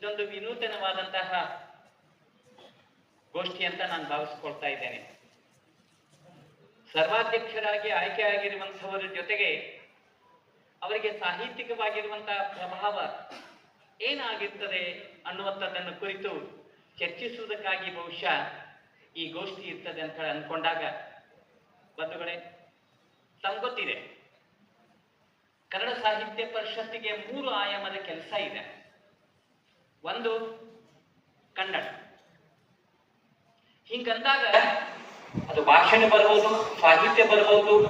ಇದೊಂದು ವಿನೂತನವಾದಂತಹ ಗೋಷ್ಠಿ ಅಂತ ನಾನು ಭಾವಿಸ್ಕೊಳ್ತಾ ಇದ್ದೇನೆ. ಸರ್ವಾಧ್ಯಕ್ಷರಾಗಿ ಆಯ್ಕೆಯಾಗಿರುವಂತಹವರ ಜೊತೆಗೆ ಅವರಿಗೆ ಸಾಹಿತ್ಯಿಕವಾಗಿರುವಂತಹ ಪ್ರಭಾವ ಏನಾಗಿರ್ತದೆ ಅನ್ನುವಂಥದ್ದನ್ನು ಕುರಿತು ಚರ್ಚಿಸುವುದಕ್ಕಾಗಿ ಬಹುಶಃ ಈ ಗೋಷ್ಠಿ ಇರ್ತದೆ ಅಂತ ಅನ್ಕೊಂಡಾಗ ಬಂಧುಗಳೇ ತಮ್ಗೊತ್ತಿದೆ ಕನ್ನಡ ಸಾಹಿತ್ಯ ಪರಿಷತ್ತಿಗೆ ಮೂರು ಆಯಾಮದ ಕೆಲಸ ಇದೆ. ಒಂದು ಕನ್ನಡ. ಹಿಂಗಂದಾಗ ಅದು ಭಾಷಣ ಬರ್ಬೋದು, ಸಾಹಿತ್ಯ ಬರ್ಬೋದು,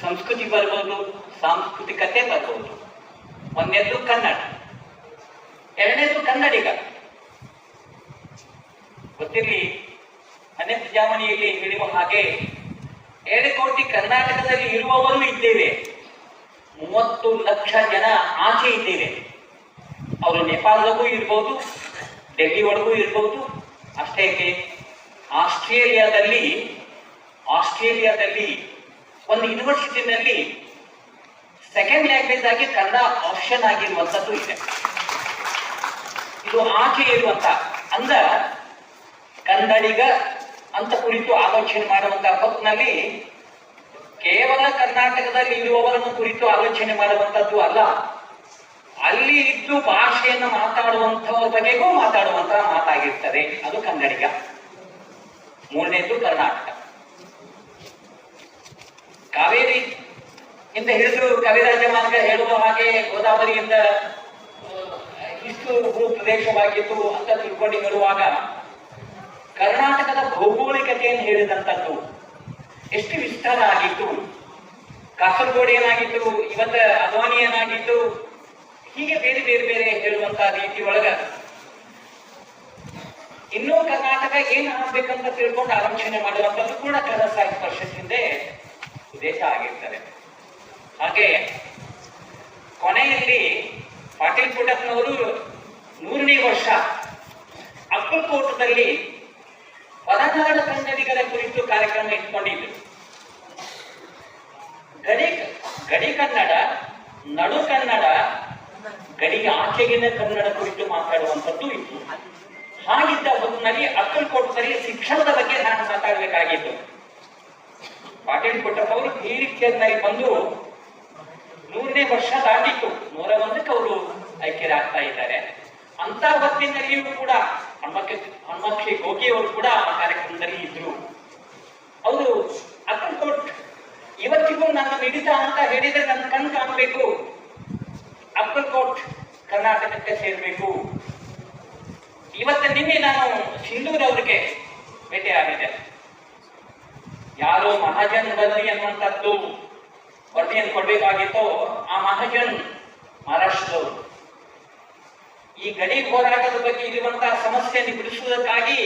ಸಂಸ್ಕೃತಿ ಬರ್ಬೋದು, ಸಾಂಸ್ಕೃತಿಕತೆ ಬರ್ಬೋದು. ಒಂದೆದ್ದು ಕನ್ನಡ, ಎರಡನೇದು ಕನ್ನಡಿಗ. ಗೊತ್ತಿರಲಿ? ಮನೆ ಪ್ರಜಾವಣೆಯಲ್ಲಿ ಹೇಳುವ ಹಾಗೆ ಎರಡು ಕೋಟಿ ಕರ್ನಾಟಕದಲ್ಲಿ ಇರುವವರು ಇದ್ದೇವೆ. ಮೂವತ್ತು ಲಕ್ಷ ಜನ ಆಚೆ ಇದ್ದೇವೆ. ಅವರು ನೇಪಾಳದಾಗೂ ಇರ್ಬೋದು ಡೆಲ್ಲಿ ಒಳಗೂ ಇರ್ಬೋದು. ಅಷ್ಟೇ ಆಸ್ಟ್ರೇಲಿಯಾದಲ್ಲಿ ಆಸ್ಟ್ರೇಲಿಯಾದಲ್ಲಿ ಒಂದು ಯೂನಿವರ್ಸಿಟಿನಲ್ಲಿ ಸೆಕೆಂಡ್ ಲ್ಯಾಂಗ್ವೇಜ್ ಆಗಿ ಕನ್ನಡ ಆಪ್ಷನ್ ಆಗಿರುವಂಥದ್ದು ಇದೆ. ಇದು ಆಕೆ ಇರುವಂತ ಅಂದ ಕನ್ನಡಿಗ ಅಂತ ಕುರಿತು ಆಲೋಚನೆ ಮಾಡುವಂತ ಹೊತ್ತಿನಲ್ಲಿ ಕೇವಲ ಕರ್ನಾಟಕದಲ್ಲಿ ಇರುವವರನ್ನು ಕುರಿತು ಆಲೋಚನೆ ಮಾಡುವಂತದ್ದು ಅಲ್ಲ. ಅಲ್ಲಿ ಇದ್ದು ಭಾಷೆಯನ್ನು ಮಾತಾಡುವಂಥವ್ರ ಬಗೆಗೂ ಮಾತಾಡುವಂತಹ ಮಾತಾಗಿರ್ತದೆ. ಅದು ಕನ್ನಡಿಗ. ಮೂರನೇದು ಕರ್ನಾಟಕ. ಕಾವೇರಿ ಇಂದ ಹಿಡಿದು ಕವಿರಾಜ ಮಾರ್ಗ ಹೇಳುವ ಹಾಗೆ ಗೋದಾವರಿಯಿಂದ ಇಷ್ಟು ಭೂ ಪ್ರದೇಶವಾಗಿತ್ತು ಅಂತ ತಿಳ್ಕೊಂಡು ಹೇಳುವಾಗ ಕರ್ನಾಟಕದ ಭೌಗೋಳಿಕತೆಯನ್ನು ಹೇಳಿದಂಥದ್ದು ಎಷ್ಟು ವಿಸ್ತಾರ ಆಗಿತ್ತು. ಕಾಸರಗೋಡು ಏನಾಗಿತ್ತು ಇವತ್ತ ಅದ್ವಾನಿ ಏನಾಗಿತ್ತು ಹೀಗೆ ಬೇರೆ ಬೇರೆ ಬೇರೆ ಹೇಳುವಂತ ರೀತಿ ಒಳಗ ಇನ್ನೂ ಕರ್ನಾಟಕ ಏನ್ ಆಗ್ಬೇಕಂತ ತಿಳ್ಕೊಂಡು ಆಲೋಚನೆ ಮಾಡಿರುವಂತದ್ದು ಕೂಡ ಕನ್ನಡ ಸಾಹಿತ್ಯ ಪರಿಷತ್ತಿಂದ ಉದ್ದೇಶ ಆಗಿರ್ತದೆ. ಹಾಗೆ ಕೊನೆಯಲ್ಲಿ ಪಾಟೀಲ್ ಪುಟಕ್ನವರು ನೂರನೇ ವರ್ಷ ಅಕ್ಕಲ್ಕೋಟದಲ್ಲಿ ಹೊರನಾಡ ಕನ್ನಡಿಗರ ಕುರಿತು ಕಾರ್ಯಕ್ರಮ ಇಟ್ಕೊಂಡಿದ್ರು. ಗಡಿ ಗಡಿ ಕನ್ನಡ, ನಡು ಕನ್ನಡ ಗಡಿಗೆ ಆಚೆಗಿನ ಕನ್ನಡ ಕುರಿತು ಮಾತಾಡುವಂಥದ್ದು ಇತ್ತು. ಹಾಗಿದ್ದ ಹೊತ್ತಿನಲ್ಲಿ ಅಕ್ಕಲ್ಕೋಟದಲ್ಲಿ ಶಿಕ್ಷಣದ ಬಗ್ಗೆ ನಾನು ಮಾತಾಡಬೇಕಾಗಿತ್ತು. ಪಾಟೀಲ್ ಕೊಟ್ಟವರು ಅವರು ಹೀರಿಕೆಯನ್ನಾಗಿ ಬಂದು ನೂರನೇ ವರ್ಷ ದಾಟಿತ್ತು. ನೂರ ಒಂದಕ್ಕೆ ಅವರು ಐಕ್ಯರಾಗ್ತಾ ಇದ್ದಾರೆ. ಅಂತ ಹೊತ್ತಿನಲ್ಲಿಯೂ ಕೂಡ ಹನುಮಕ್ಕ ಹನುಮಕ್ಷಿ ಗೋಗಿ ಅವರು ಕೂಡ ಆ ಕಾರ್ಯಕ್ರಮದಲ್ಲಿ ಇದ್ರು. ಅವರು ಅಕ್ಕಲ್ಕೋಟ್ ಇವತ್ತಿಗೂ ನನ್ನ ಮಿಡಿತ ಅಂತ ಹೇಳಿದ್ರೆ ನನ್ನ ಕಣ್ ಕಾಣಬೇಕು. ಅಕ್ಕಲ್ಕೋಟ್ ಕರ್ನಾಟಕಕ್ಕೆ ಸೇರ್ಬೇಕು. ಇವತ್ತು ನಿನ್ನೆ ನಾನು ಸಿಂಧೂರ್ ಅವರಿಗೆ ಭೇಟಿಯಾಗಿದೆ ಯಾರೋ ಮಹಾಜನ್ ಬದಲಿ ಅನ್ನುವಂಥದ್ದು ವರದಿಯನ್ನು ಕೊಡ್ಬೇಕಾಗಿತ್ತು. ಆ ಮಹಾಜನ್ ಮಹಾರಾಷ್ಟ್ರದವರು. ಈ ಗಡಿ ಹೋರಾಟದ ಬಗ್ಗೆ ಇರುವಂತಹ ಸಮಸ್ಯೆಯನ್ನು ಬಿಡಿಸುವುದಕ್ಕಾಗಿ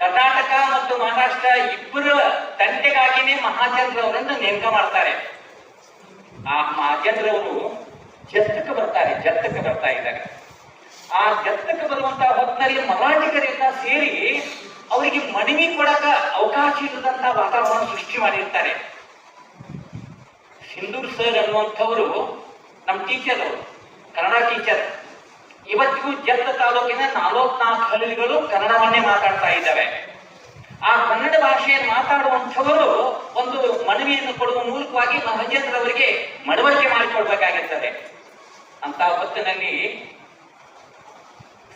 ಕರ್ನಾಟಕ ಮತ್ತು ಮಹಾರಾಷ್ಟ್ರ ಇಬ್ಬರ ತಂಟೆಗಾಗಿನೇ ಮಹಾಜನ್ರವರನ್ನು ನೇಮಕ ಮಾಡ್ತಾರೆ. ಆ ಮಹಾಜನ್ರವರು ಜತ್ತಕ್ಕೆ ಬರ್ತಾರೆ ಜತ್ತಕ್ಕೆ ಬರ್ತಾ ಇದ್ದಾರೆ. ಆ ಜತ್ತಕ್ಕೆ ಬರುವಂತಹ ಹೊತ್ತಿನಲ್ಲಿ ಮರಾಠಿಗರೆಲ್ಲ ಸೇರಿ ಅವರಿಗೆ ಮನವಿ ಕೊಡಕ ಅವಕಾಶ ಇಲ್ಲದಂತಹ ವಾತಾವರಣ ಸೃಷ್ಟಿ ಮಾಡಿರ್ತಾರೆ. ಸಿಂಧೂರ್ ಸರ್ ಅನ್ನುವಂಥವರು ನಮ್ಮ ಟೀಚರ್ ಕನ್ನಡ ಟೀಚರ್ ಇವತ್ತಿಗೂ ಜತ್ತ ತಾಲೂಕಿನ ನಾಲ್ಕು ಹಳ್ಳಿಗಳು ಕನ್ನಡವನ್ನೇ ಮಾತಾಡ್ತಾ ಇದ್ದಾವೆ. ಆ ಕನ್ನಡ ಭಾಷೆಯನ್ನು ಮಾತಾಡುವಂಥವರು ಒಂದು ಮನವಿಯನ್ನು ಕೊಡುವ ಮೂಲಕವಾಗಿ ಮಹಜೇಂದ್ರವರಿಗೆ ಮನವರಿಕೆ ಮಾಡಿಕೊಡ್ಬೇಕಾಗಿರ್ತದೆ ಅಂತ ಹೊತ್ತಿನಲ್ಲಿ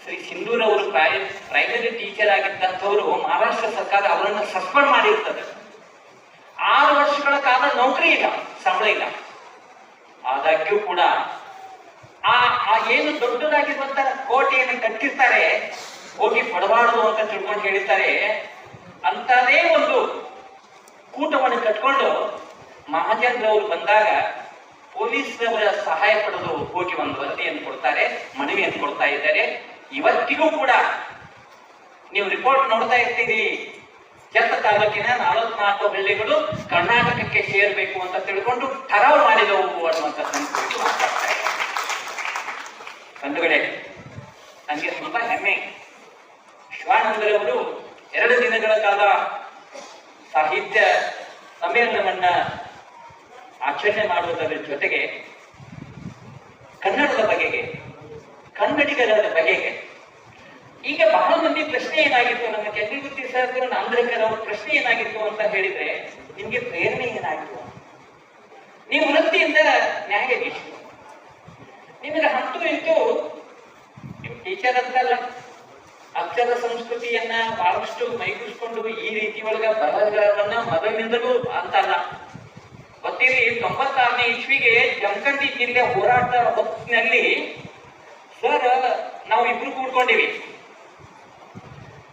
ಶ್ರೀ ಸಿಂಧೂರ್ ಅವರು ಪ್ರೈ ಪ್ರೈಮರಿ ಟೀಚರ್ ಆಗಿದ್ದಂಥವರು ಮಹಾರಾಷ್ಟ್ರ ಸರ್ಕಾರ ಅವರನ್ನು ಸಸ್ಪೆಂಡ್ ಮಾಡಿರ್ತದೆ. ಆರು ವರ್ಷಗಳ ಕಾಲ ನೌಕರಿ ಇಲ್ಲ, ಸಂಬಳ ಇಲ್ಲ. ಆದಾಗ್ಯೂ ಕೂಡ ಆ ಆ ಏನು ದೊಡ್ಡದಾಗಿರುವಂತಹ ಕೋಟೆಯನ್ನು ಕಟ್ಟಿರ್ತಾರೆ, ಹೋಗಿ ಪಡಬಾರದು ಅಂತ ತಿಳ್ಕೊಂಡು ಹೇಳಿರ್ತಾರೆ ಅಂತದೇ ಒಂದು ಕೂಟವನ್ನು ಕಟ್ಕೊಂಡು ಮಹಾಜನ್ರವರು ಬಂದಾಗ ಪೊಲೀಸ್ನವರ ಸಹಾಯ ಪಡೆದು ಹೋಗಿ ಒಂದು ವರದಿಯನ್ನು ಕೊಡ್ತಾರೆ, ಮನವಿಯನ್ನು ಕೊಡ್ತಾ ಇದ್ದಾರೆ. ಇವತ್ತಿಗೂ ಕೂಡ ನೀವು ರಿಪೋರ್ಟ್ ನೋಡ್ತಾ ಇರ್ತೀರಿ. ಕೆಲಸ ತಾಲೂಕಿನ ನಲವತ್ನಾಲ್ಕು ಹಳ್ಳಿಗಳು ಕರ್ನಾಟಕಕ್ಕೆ ಸೇರಬೇಕು ಅಂತ ತಿಳ್ಕೊಂಡು ಠರಾವ್ ಮಾಡಿದವು ಅನ್ನುವಂಥ ಕಂಡುಗಡೆ ನನಗೆ ತುಂಬಾ ಹೆಮ್ಮೆ. ಶಿವಾನಂದರವರು ದಿನಗಳ ಕಾಲ ಸಾಹಿತ್ಯ ಸಮ್ಮೇಳನವನ್ನ ಆಚರಣೆ ಮಾಡುವುದರ ಜೊತೆಗೆ ಕನ್ನಡದ ಬಗೆಗೆ, ಕನ್ನಡಿಗರ ಬಗೆಗೆ. ಈಗ ಬಹಳ ಮಂದಿ ಪ್ರಶ್ನೆ ಏನಾಗಿತ್ತು ನಮ್ಮ ಕೆಂಗಲ್ಗುತ್ತಿ ಸರ್ ನಾಂದ್ರೇಕರ್ ಅವ್ರ ಪ್ರಶ್ನೆ ಏನಾಗಿತ್ತು ಅಂತ ಹೇಳಿದ್ರೆ ನಿಮ್ಗೆ ಪ್ರೇರಣೆ ಏನಾಗಿತ್ತು? ನೀವು ವೃತ್ತಿಯಿಂದ ನ್ಯಾಯಾಧೀಶರು ನಿಮಗೆ ಹತ್ತು ಇಂಟು ನಿಮ್ಮ ಟೀಚರ್ ಅಂತಲ್ಲ ಅಕ್ಷರ ಸಂಸ್ಕೃತಿಯನ್ನ ಬಹಳಷ್ಟು ಮೈಗೂಡಿಸ್ಕೊಂಡು ಈ ರೀತಿ ಒಳಗ ಬರಹಗಾರರನ್ನ ಮೊದಲಿನಿಂದಲೂ ಅಂತಲ್ಲ ಗೊತ್ತಿರಿ, ತೊಂಬತ್ತಾರನೇ ಇಸ್ವಿಗೆ ಜಮಖಂಡಿ ಜಿಲ್ಲೆ ಹೋರಾಟ ಹೊತ್ತಿನಲ್ಲಿ ಸರ್, ನಾವು ಇಬ್ರು ಕೂಡ್ಕೊಂಡಿವಿ.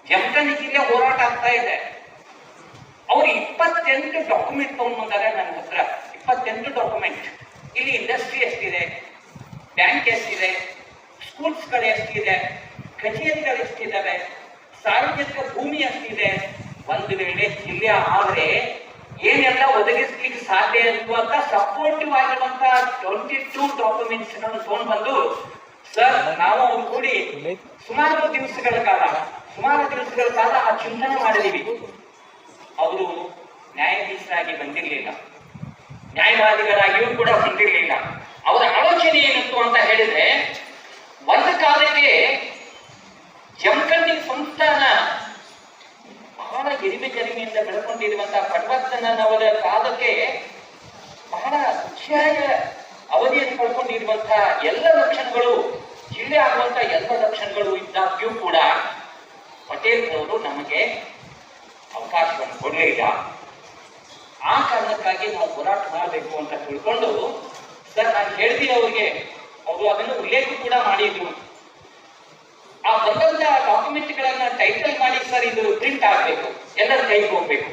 ಜಮಖಂಡಿ ಜಿಲ್ಲೆ ಹೋರಾಟ ಆಗ್ತಾ ಇದೆ. ಅವ್ರು ಇಪ್ಪತ್ತೆಂಟು ಡಾಕ್ಯುಮೆಂಟ್ ತಗೊಂಡ್ಬಂದಾರೆ ನನ್ನ ಹತ್ರ. ಇಪ್ಪತ್ತೆಂಟು ಡಾಕ್ಯುಮೆಂಟ್ ಇಲ್ಲಿ ಇಂಡಸ್ಟ್ರಿ ಎಷ್ಟಿದೆ? ಬ್ಯಾಂಕ್ ಎಷ್ಟಿದೆ? ಸ್ಕೂಲ್ಸ್ ಕಡೆ ಎಷ್ಟಿದೆ? ಕಚೇರಿಗಳು ಎಷ್ಟಿದ್ದಾವೆ ಸಾರ್ವಜನಿಕ ಭೂಮಿ ಎಷ್ಟಿದೆ ಒಂದು ವೇಳೆ ಜಿಲ್ಲೆ ಆದ್ರೆ ಏನೆಲ್ಲ ಒದಗಿಸ್ಲಿಕ್ಕೆ ಸಾಧ್ಯ ಅನ್ನುವಂತ ಸಪೋರ್ಟಿವ್ ಆಗಿರುವಂತ ಟ್ವೆಂಟಿ ಟೂ ಡಾಕ್ಯುಮೆಂಟ್ಸ್ ತಗೊಂಡು ಬಂದು, ಸರ್, ನಾವು ಅವ್ರು ಕೂಡಿ ಸುಮಾರು ದಿವಸಗಳ ಕಾಲ, ಸುಮಾರು ದಿವಸಗಳ ಕಾಲ ಆ ಚಿಂತನೆ ಮಾಡಿದೀವಿ. ಅವರು ನ್ಯಾಯಾಧೀಶರಾಗಿ ಬಂದಿರಲಿಲ್ಲ. ನ್ಯಾಯವಾದಿಗಳಾಗಿಯೂ ಕೂಡ ಬಂದಿರಲಿಲ್ಲ. ಅವರ ಆಲೋಚನೆ ಏನಿತ್ತು ಅಂತ ಹೇಳಿದ್ರೆ, ಒಂದು ಕಾಲಕ್ಕೆ ಜಮಖಂಡಿ ಸಂಸ್ಥಾನ. ಬಹಳ ಎರಿಮೆ ಜರಿಮೆಯಿಂದ ಬೆಳಕೊಂಡಿರುವಂತಹ ಪಟವರ್ಧನವರ ಕಾಲಕ್ಕೆ ಬಹಳ ಸುಖ್ಯಾಯ ಅವಧಿಯನ್ನು ಪಡ್ಕೊಂಡಿರುವಂತಹ ಎಲ್ಲ ಲಕ್ಷಣಗಳು ಜಿಲ್ಲೆ ಆಗುವಂತಹ ಎಲ್ಲ ಲಕ್ಷಣಗಳು ಇದ್ದಾಗ್ಯೂ ಕೂಡ ಪಟೇಲ್ ಅವರು ನಮಗೆ ಅವಕಾಶವನ್ನು ಇಲ್ಲ. ಆ ಕಾರಣಕ್ಕಾಗಿ ನಾವು ಹೋರಾಟ ಮಾಡಬೇಕು ಅಂತ ತಿಳ್ಕೊಂಡು ಸರ್, ನಾನು ಹೇಳ್ತೀನಿ ಅವರಿಗೆ, ಅವರು ಅದನ್ನು ಉಲ್ಲೇಖ ಕೂಡ ಮಾಡಿದ್ರು. ಆ ಪ್ರಬಂಧ ಡಾಕ್ಯುಮೆಂಟ್ಗಳನ್ನ ಟೈಟಲ್ ಮಾಡಿ ಸರ್ ಇದು ಪ್ರಿಂಟ್ ಆಗ್ಬೇಕು. ಎಲ್ಲರ ಕೈಗೆ ಹೋಗ್ಬೇಕು.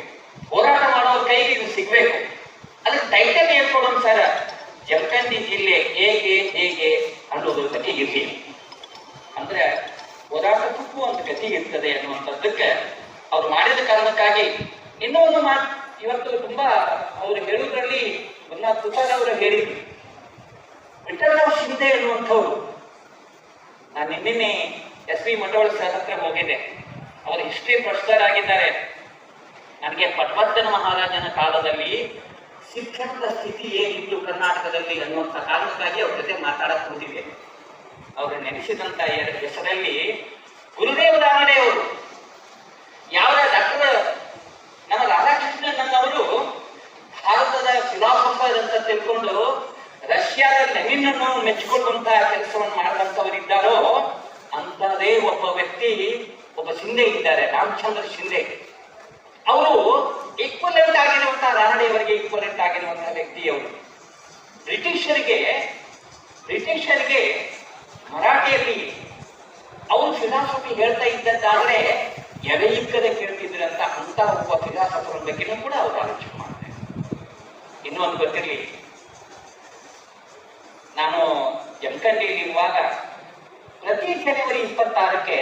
ಹೋರಾಟ ಮಾಡೋರ ಕೈಗೆ ಇದು ಸಿಗ್ಬೇಕು. ಅದಕ್ಕೆ ಟೈಟಲ್ ಏನ್ ಕೊಡೋಣ ಸರ್? ಜಮಖಂಡಿ ಜಿಲ್ಲೆ ಹೇಗೆ ಹೇಗೆ ಅನ್ನೋದ್ರ ಬಗ್ಗೆ ಇರ್ಲಿ. ಅಂದ್ರೆ ಹೋರಾಟಕ್ಕೂ ಒಂದು ಗತಿ ಇರ್ತದೆ ಅನ್ನುವಂಥದ್ದಕ್ಕೆ ಅವ್ರು ಮಾಡಿದ ಕಾರಣಕ್ಕಾಗಿ ಇನ್ನೂ ಒಂದು ಮಾತು ಇವತ್ತು ತುಂಬಾ ಅವರು ಹೇಳುವುದರಲ್ಲಿ ಗುರುನಾಥ್ ತುಕಾರ್ ಅವರು ಹೇಳಿದ್ರು. ವಿಠಲರಾವ್ ಶಿಂದೆ ಎನ್ನುವಂಥವ್ರು ನಾನು ನಿನ್ನೆ ಎಸ್ ವಿ ಮಂಡೋಳ ಸರ್ ಹತ್ರ ಹೋಗಿದ್ದೆ. ಅವರ ಹಿಸ್ಟ್ರಿ ಪ್ರೊಫೆಸರ್ ಆಗಿದ್ದಾರೆ. ನನಗೆ ಪಟ್ವರ್ಧನ ಮಹಾರಾಜನ ಕಾಲದಲ್ಲಿ ಶಿಕ್ಷಣದ ಸ್ಥಿತಿ ಏನಿತ್ತು ಕರ್ನಾಟಕದಲ್ಲಿ ಅನ್ನುವಂಥ ಕಾರಣಕ್ಕಾಗಿ ಅವ್ರ ಜೊತೆ ಮಾತಾಡಕ್ ಹೋಗಿದ್ದೆ. ಅವರು ನೆನೆಸಿದಂತ ಎರಡು ಹೆಸರಲ್ಲಿ ಗುರುದೇವ ರಾಮಡೆ ಅವರು ಯಾವ ಡಾಕ್ಟರ್ ನಮ್ಮ ರಾಧಾಕೃಷ್ಣನ್ ಅವರು ಭಾರತದ ಫಿಲಾಸಫರ್ ಅಂತ ತಿಳ್ಕೊಂಡು ರಷ್ಯಾದ ಲೆನಿನನ್ನು ಮೆಚ್ಚಿಕೊಳ್ಳುವಂತಹ ಕೆಲಸವನ್ನು ಒಬ್ಬ ವ್ಯಕ್ತಿ ಒಬ್ಬ ಶಿಂದೆ ಇದ್ದಾರೆ, ರಾಮಚಂದ್ರ ಶಿಂದೆ ಅವರು ಈಕ್ವಲೆಂಟ್ ಆಗಿರುವಂತಹ ರಾನಡೆಯವರಿಗೆ ಈಕ್ವಲೆಂಟ್ ಆಗಿರುವಂತಹ ವ್ಯಕ್ತಿ ಅವರು. ಬ್ರಿಟಿಷರಿಗೆ ಬ್ರಿಟಿಷರಿಗೆ ಮರಾಠಿಯಲ್ಲಿ ಅವರು ಫಿಲಾಸಫಿ ಹೇಳ್ತಾ ಇದ್ದದ್ದಾದ್ರೆ ಎಲೆ ಇಕ್ಕದೆ ಕೇಳ್ತಿದ್ರಂತ ಅಂತ ಒಬ್ಬ ಫಿಲಾಸಫರ್ ಬಗ್ಗೆನೂ ಕೂಡ ಅವರು ಆಲೋಚನೆ ಮಾಡ್ತಾರೆ ಇನ್ನೂ ಒಂದು ಗೊತ್ತಿರಲಿ. ನಾನು ಜಮಖಂಡಿಯಲ್ಲಿ ಇರುವಾಗ ಪ್ರತಿ ಜನವರಿ ಇಪ್ಪತ್ತಾರಕ್ಕೆ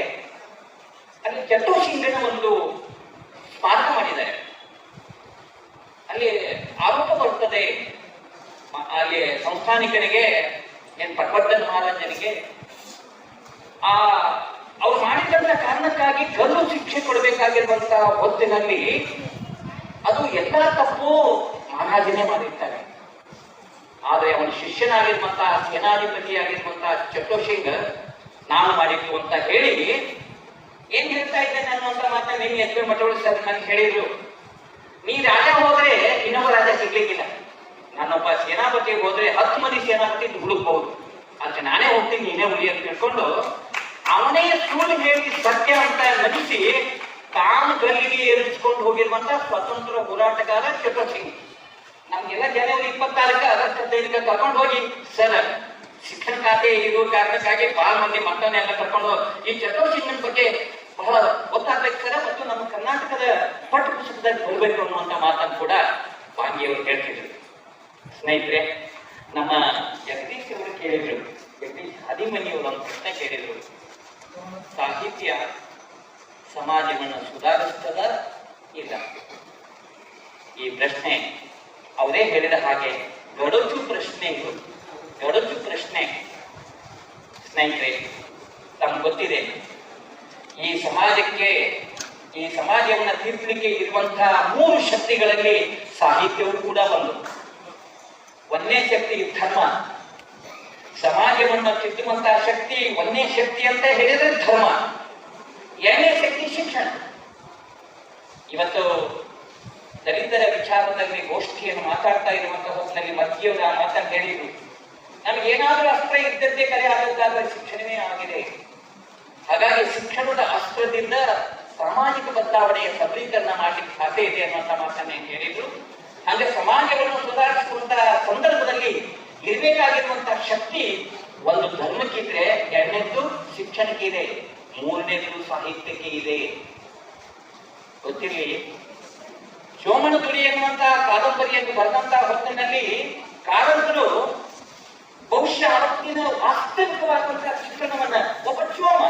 ಅಲ್ಲಿ ಚತುರ್ಸಿಂಗನ ಒಂದು ಸ್ಮಾರಕ ಮಾಡಿದ್ದಾರೆ. ಅಲ್ಲಿ ಆರೋಪ ಬರ್ತದೆ ಅಲ್ಲಿ ಸಂಸ್ಥಾನಿಕರಿಗೆ ಏನ್ ಪಟ್ವರ್ಧನ್ ಮಹಾರಾಜನಿಗೆ. ಆ, ಅವ್ರು ಮಾಡಿದಂತ ಕಾರಣಕ್ಕಾಗಿ ಗಲ್ಲು ಶಿಕ್ಷೆ ಕೊಡಬೇಕಾಗಿರುವಂತ ಹೊತ್ತಿನಲ್ಲಿ ಅದು ಎಲ್ಲ ತಪ್ಪು ಮಹಾರಾಜನೇ ಮಾಡಿರ್ತಾರೆ. ಆದ್ರೆ ಅವನ ಶಿಷ್ಯನಾಗಿರುವಂತಹ ಸೇನಾಧಿಪತಿಯಾಗಿರುವಂತಹ ಚಟೋಶಿಂಗ್ ನಾನು ಮಾಡಿದ್ದು ಅಂತ ಹೇಳಿ ಏನ್ ಹೇಳ್ತಾ ಇದ್ದೇನೆ ಅನ್ನುವಂತ ಮಾತನ್ನ ನಿನ್ನೆ ಎಸ್ ಪಿ ಮಠಗಳು ಸರ್ ನನ್ಗೆ ಹೇಳಿದ್ರು. ನೀ ರಾಜ ಹೋದ್ರೆ ಇನ್ನೊಬ್ಬ ರಾಜ ಸಿಗ್ಲಿಕ್ಕಿಲ್ಲ. ನಾನೊಬ್ಬ ಸೇನಾಪತಿ ಹೋದ್ರೆ ಹತ್ತು ಮಂದಿ ಸೇನಾಪತಿ ಹುಡುಕ್ಬಹುದು ಅದಕ್ಕೆ ನಾನೇ ಹೋಗ್ತೀನಿ, ನೀನೇ ಉಳಿ ಅಂತ ತಿಳ್ಕೊಂಡು ಅವನೇ ಸುಳ್ಳು ಹೇಳಿ ಸತ್ಯ ಅಂತ ನಟಿಸಿ ತಾನು ಗಲ್ಲಿಗೆ ಏರಿಸಿಕೊಂಡು ಹೋಗಿರುವಂತ ಸ್ವತಂತ್ರ ಹೋರಾಟಗಾರ ಚಟೋರ್ ಸಿಂಗ್ ನಮ್ಗೆಲ್ಲ ಜನವರಿ ಇಪ್ಪತ್ತಾರಕ್ಕೆ ಆಗಸ್ಟ್ ಹದಿನೈದಕ್ಕೆ ಕರ್ಕೊಂಡು ಹೋಗಿ. ಸರ್, ಶಿಕ್ಷಣ ಖಾತೆ ಇರುವ ಕಾರಣಕ್ಕಾಗಿ ಬಹಳ ಮಂದಿ ಮಕ್ಕಳನ್ನೆಲ್ಲ ಕರ್ಕೊಂಡು ಈ ಚಟೋರ್ ಬಗ್ಗೆ ಬಹಳ ಗೊತ್ತಾಗ್ಬೇಕಾದ್ರೆ ಮತ್ತು ನಮ್ಮ ಕರ್ನಾಟಕದ ಪಠ್ಯ ಪುಸ್ತಕದಲ್ಲಿ ಬರಬೇಕು ಅನ್ನುವಂತ ಮಾತನ್ನು ಕೂಡ ವಾಂಗಿಯವರು ಹೇಳ್ತಿದ್ರು. ಸ್ನೇಹಿತರೆ, ನಮ್ಮ ಜಗದೀಶ್ ಅವರು ಕೇಳಿದ್ರು, ಜಗದೀಶ್ ಹದಿಮನಿಯವರು ಒಂದು ಪ್ರಶ್ನೆ ಕೇಳಿದ್ರು. ಸಾಹಿತ್ಯ ಸಮಾಜವನ್ನು ಸುಧಾರಿಸ್ತದ ಇಲ್ಲ? ಈ ಪ್ರಶ್ನೆ ಅವರೇ ಹೇಳಿದ ಹಾಗೆ ಗಡಚು ಪ್ರಶ್ನೆ ಇದು. ಗಡಚು ಪ್ರಶ್ನೆ. ಸ್ನೇಹಿತರೆ, ತಮ್ಗೆ ಗೊತ್ತಿದೆ. ಈ ಸಮಾಜಕ್ಕೆ, ಈ ಸಮಾಜವನ್ನು ತೀರ್ಪಲಿಕ್ಕೆ ಇರುವಂತಹ ಮೂರು ಶಕ್ತಿಗಳಲ್ಲಿ ಸಾಹಿತ್ಯವು ಕೂಡ ಒಂದು. ಒಂದೇ ಶಕ್ತಿ ಧರ್ಮ. ಸಮಾಜವನ್ನು ತಿದ್ದುವಂತಹ ಶಕ್ತಿ ಒಂದೇ ಶಕ್ತಿ ಅಂತ ಹೇಳಿದ್ರೆ ಧರ್ಮ. ಎರಡನೇ ಶಕ್ತಿ ಶಿಕ್ಷಣ. ಇವತ್ತು ದಲಿತರ ವಿಚಾರದಲ್ಲಿ ಗೋಷ್ಠಿಯನ್ನು ಮಾತಾಡ್ತಾ ಇರುವಂತಹ ಹೊತ್ತಿನಲ್ಲಿ ಮಧ್ಯದ ಮಾತನ್ನು ಹೇಳಿದ್ರು. ಏನಾದರೂ ಅಸ್ತ್ರ ಇದ್ದದ್ದೇ ಕರೆ ಆದದ್ದಾದ್ರೆ ಶಿಕ್ಷಣವೇ ಆಗಿದೆ. ಹಾಗಾಗಿ ಶಿಕ್ಷಣದ ಅಸ್ತ್ರದಿಂದ ಸಾಮಾಜಿಕ ಬದಲಾವಣೆಯ ಸಬಲೀಕರಣ ಮಾಡಲಿಕ್ಕೆ ಸಾಧ್ಯ ಇದೆ ಅನ್ನುವಂತಹ ಮಾತನ್ನ ಹೇಳಿದ್ರು. ಹಾಗೆ ಸಮಾಜವನ್ನು ಸುಧಾರಿಸುವಂತಹ ಸಂದರ್ಭದಲ್ಲಿ ಇರಬೇಕಾಗಿರುವಂತಹ ಶಕ್ತಿ ಒಂದು ಧರ್ಮಕ್ಕಿದ್ರೆ ಶಿಕ್ಷಣಕ್ಕೆ ಇದೆ ಮೂರನೇದು ಸಾಹಿತ್ಯಕ್ಕೆ ಇದೆ. ಗೊತ್ತಿರಲಿ? ಸೋಮನ ತುಳಿ ಎನ್ನುವಂತಹ ಕಾದಂಬರಿಯನ್ನು ಬರೆದಂತಹ ಹೊತ್ತಿನಲ್ಲಿ ಕಾರಂತರು ಬಹುಶಃ ಅವತ್ತಿನ ವಾಸ್ತವಿಕವಾದಂತಹ ಶಿಕ್ಷಣವನ್ನ ಒಬ್ಬ ಚೋಮ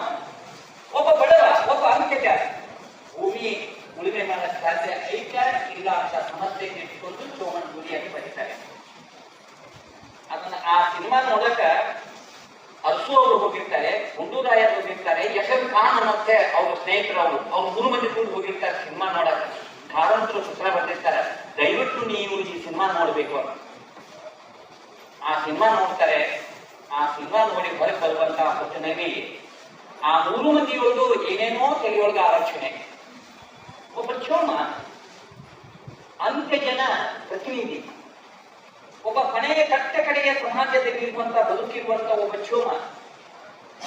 ಒಬ್ಬ ಬಡವ, ಒಬ್ಬ ಅಂಕಿತ ಭೂಮಿ ಉಳಿಮೆ ಮಾಡಲು ಸಾಧ್ಯ ಐಕ್ಯ ಇಲ್ಲ ಅಂತ ಸಮಸ್ಯೆ ಇಟ್ಕೊಂಡು ಚೋಮನ್ ಗುರಿಯಾಗಿ ಬರೀತಾರೆ. ಅದನ್ನ ಆ ಸಿನಿಮಾ ನೋಡಕ ಅರ್ಸು ಅವರು ಹೋಗಿರ್ತಾರೆ, ಗುಂಡೂರಾಯರು ಹೋಗಿರ್ತಾರೆ ಯಶವ್ ಖಾನ್ ಮತ್ತೆ ಅವ್ರ ಸ್ನೇಹಿತರು ಅವರು. ಅವ್ರ ಮೂರು ಮಂದಿ ಕೂಡ ಹೋಗಿರ್ತಾರೆ ಸಿನಿಮಾ ನೋಡಕ. ಕಾರಂತರು ಚಿತ್ರ ಬರ್ದಿರ್ತಾರೆ ದಯವಿಟ್ಟು ನೀವು ಈ ಸಿನಿಮಾ ನೋಡ್ಬೇಕು ಆ ಸಿನಿಮಾ ನೋಡ್ತಾರೆ. ಆ ಸಿನಿಮಾ ನೋಡಿ ಹೊರಗೆ ಬರುವಂತಹ ಹೊತ್ತಿನಲ್ಲಿ ಆ ಮೂರು ಮಂದಿಯೊಳಗೂ ಏನೇನೋ ತೆರೆಯೊಳಗ ಆರಕ್ಷಣೆ. ಒಬ್ಬ ಚೋಮ ಅಂತ್ಯಜನ ಪ್ರತಿನಿಧಿ. ಒಬ್ಬ ಮನೆಯ ಕಟ್ಟ ಕಡೆಯ ಸಮಾಜದಲ್ಲಿ ಇರುವಂತ, ಬದುಕಿರುವಂತ ಒಬ್ಬ ಚೋಮ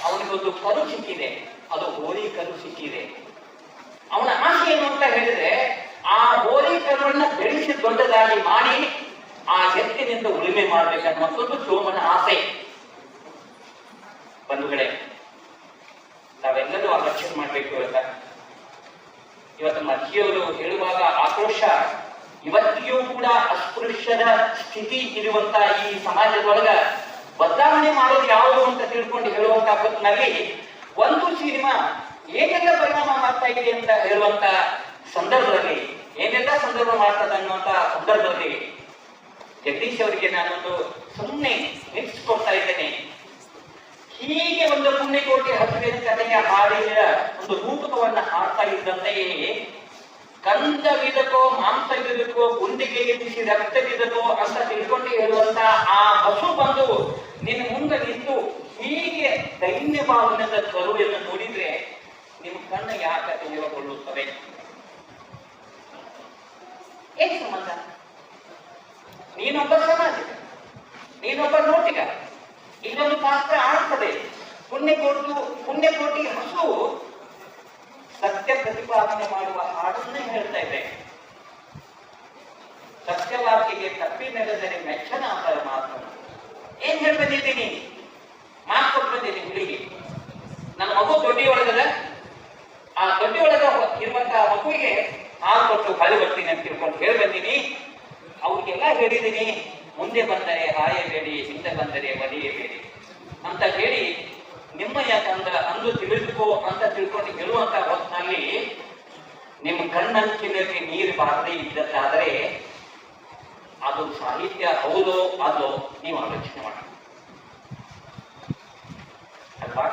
ಅವನಿಗೊಂದು ಕರು ಸಿಕ್ಕಿದೆ. ಅದು ಹೋರಿ ಕರು ಸಿಕ್ಕಿದೆ. ಅವನ ಆಸೆ ಏನು ಅಂತ ಹೇಳಿದ್ರೆ, ಆ ಹೋರಿ ಕರುವನ್ನ ಬೆಳೆಸಿ ದೊಡ್ಡದಾಗಿ ಮಾಡಿ ಆ ಎತ್ತಿನಿಂದ ಉಳುಮೆ ಮಾಡ್ಬೇಕನ್ನುವಂಥದ್ದು ಚೋಮನ ಆಸೆ. ಬಂಧುಗಳೇ ನಾವೆಲ್ಲರೂ ಆಲೋಚನೆ ಮಾಡಬೇಕು ಇವತ್ತ ಇವತ್ತು ಮಧ್ಯಿಯವರು ಹೇಳುವಾಗ ಆಕ್ರೋಶ. ಇವತ್ತಿಗೂ ಕೂಡ ಅಸ್ಪೃಶ್ಯದ ಸ್ಥಿತಿ ಇರುವಂತ ಈ ಸಮಾಜದೊಳಗ ಬದಲಾವಣೆ ಮಾಡೋದು ಯಾವುದು ಅಂತ ತಿಳ್ಕೊಂಡು ಹೇಳುವಂತ ಹೊತ್ತಿನಲ್ಲಿ ಒಂದು ಸಿನಿಮಾ ಏನೆಲ್ಲ ಪರಿಣಾಮ ಮಾಡ್ತಾ ಇದೆ ಅಂತ ಹೇಳುವಂತ ಸಂದರ್ಭದಲ್ಲಿ, ಏನೆಲ್ಲ ಸಂದರ್ಭ ಮಾಡ್ತದೆ ಅನ್ನುವಂತ ಸಂದರ್ಭದಲ್ಲಿ ಜಗದೀಶ್ ಅವರಿಗೆ ನಾನೊಂದು ಸುಮ್ಮನೆ ಮಿಕ್ಸ್ ಕೊಡ್ತಾ ಇದ್ದೇನೆ. ಹೀಗೆ ಒಂದು ಪುಣ್ಯಕೋಟಿ ಹಸುವಿನ ಕಥೆಯ ಹಾಡಿನ ಒಂದು ರೂಪಕವನ್ನ ಹಾಡ್ತಾ ಇದ್ದಂತೆಯೇ ಕಂದವಿದಕೋ ಮಾಂಸವಿದಕೋ ಗುಂಡಿಗೆ ರಕ್ತ ರಕ್ತವಿದಕೋ ಅಂತ ತಿಳ್ಕೊಂಡು ಹೇಳುವಂತ ಆ ಹಸು ಬಂದು ನಿನ್ನ ಮುಂದೆ ನಿಂತು ಹೀಗೆ ದೈನ್ಯ ಭಾವನದ ಕರುವನ್ನು ನೋಡಿದ್ರೆ ನಿಮ್ಮ ಕಣ್ಣು ಯಾಕೆ ತೆಗೆದುಕೊಳ್ಳುತ್ತವೆ? ಏನ್ ಸಂಬಂಧ? ನೀನೊಬ್ಬ ಸಮಾಜ, ನೀನೊಬ್ಬ ನೋಟಿಗ. ಇನ್ನೊಂದು ಪಾತ್ರ ಆಡುತ್ತದೆ ಪುಣ್ಯಕೋಟು ಪುಣ್ಯಕೋಟಿ ಹಸು ಸತ್ಯ ಪ್ರತಿಪಾದನೆ ಮಾಡುವ ಹಾಡನ್ನೇ ಹೇಳ್ತಾ ಇದೆ. ಸತ್ಯವಾಕಿಗೆ ತಪ್ಪಿ ನೆಲೆದರೆ ಮೆಚ್ಚನ ಆತರ ಮಾತು. ಏನ್ ಹೇಳ್ಬಂದಿದ್ದೀನಿ ಮಾತು ಕೊಟ್ಟು ಬಂದಿದ್ದೀನಿ ಹುಡುಗಿ. ನನ್ನ ಮಗು ದೊಡ್ಡಿ ಒಳಗದ. ಆ ದೊಡ್ಡಿ ಒಳಗ ಇರುವಂತಹ ಮಗುವಿಗೆ ಹಾಲು ಕೊಟ್ಟು ಕಳೆ ಬರ್ತೀನಿ ಅಂತ ತಿಳ್ಕೊಂಡು ಹೇಳ್ಬಂದಿನಿ ಅವ್ರಿಗೆಲ್ಲ ಹೇಳಿದ್ದೀನಿ. ಮುಂದೆ ಬಂದರೆ ಹಾಯಬೇಡಿ ಹಿಂದೆ ಬಂದರೆ ಒಡೆಯಬೇಡಿ ಅಂತ ಹೇಳಿ ನಿಮ್ಮ ಯಾಕಂದ ಅಂದು ತಿಳಿದುಕೋ ಅಂತ ತಿಳ್ಕೊಂಡು ಹೇಳುವಂತ ಹೊತ್ತಿನಲ್ಲಿ ನಿಮ್ಮ ಕಣ್ಣಂಚಿನಲ್ಲಿ ನೀರು ಬಾರದೇ ಇದ್ದದ್ದಾದರೆ ಅದು ಸಾಹಿತ್ಯ ಹೌದೋ ಅದೋ ನೀವು ಆಲೋಚನೆ ಮಾಡಿ ಅಲ್ವಾ?